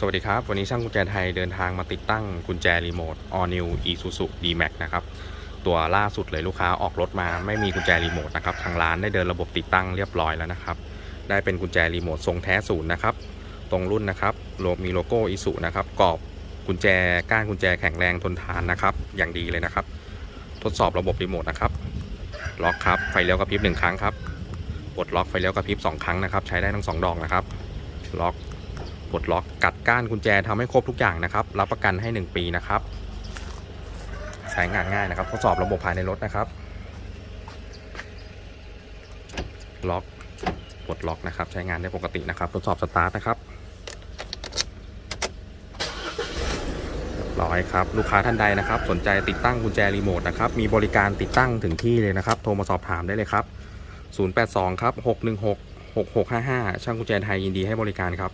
สวัสดีครับ วันนี้ช่างกุญแจไทยเดินทางมาติดตั้งกุญแจรีโมท All New Isuzu D-Max นะครับ ตัวล่าสุดเลยลูกค้าออกรถมาไม่มีกุญแจรีโมทนะครับ ทางร้านได้เดินระบบติดตั้งเรียบร้อยแล้วนะครับ ได้เป็นกุญแจรีโมททรงแท้ศูนย์นะครับ ตรงรุ่นนะครับโลมีโลโก้อิสุนะครับกรอบกุญแจก้านกุญแจแข็งแรงทนทานนะครับ อย่างดีเลยนะครับ ทดสอบระบบรีโมทนะครับ ล็อกครับไฟเลี้ยวกระพริบหนึ่งครั้งครับปลดล็อกไฟเลี้ยวกระพริบสองครั้งนะครับ ใช้ได้ทั้งสองดอกนะครับ ล็อก ดล็อกกัดก้านกุญแจทำให้ครบทุกอย่างนะครับ รับประกันให้ 1 ปีนะครับใช้งานง่ายนะครับ ทดสอบระบบภายในรถนะครับ ล็อกปลดล็อกนะครับ ใช้งานได้ปกตินะครับ ทดสอบสตาร์ทนะครับเรียบร้อยครับลูกค้าท่านใดนะครับ สนใจติดตั้งกุญแจรีโมทนะครับ มีบริการติดตั้งถึงที่เลยนะครับ โทรมาสอบถามได้เลยครับ 082 ครับ 616 6655 ช่างกุญแจไทยยินดีให้บริการครับ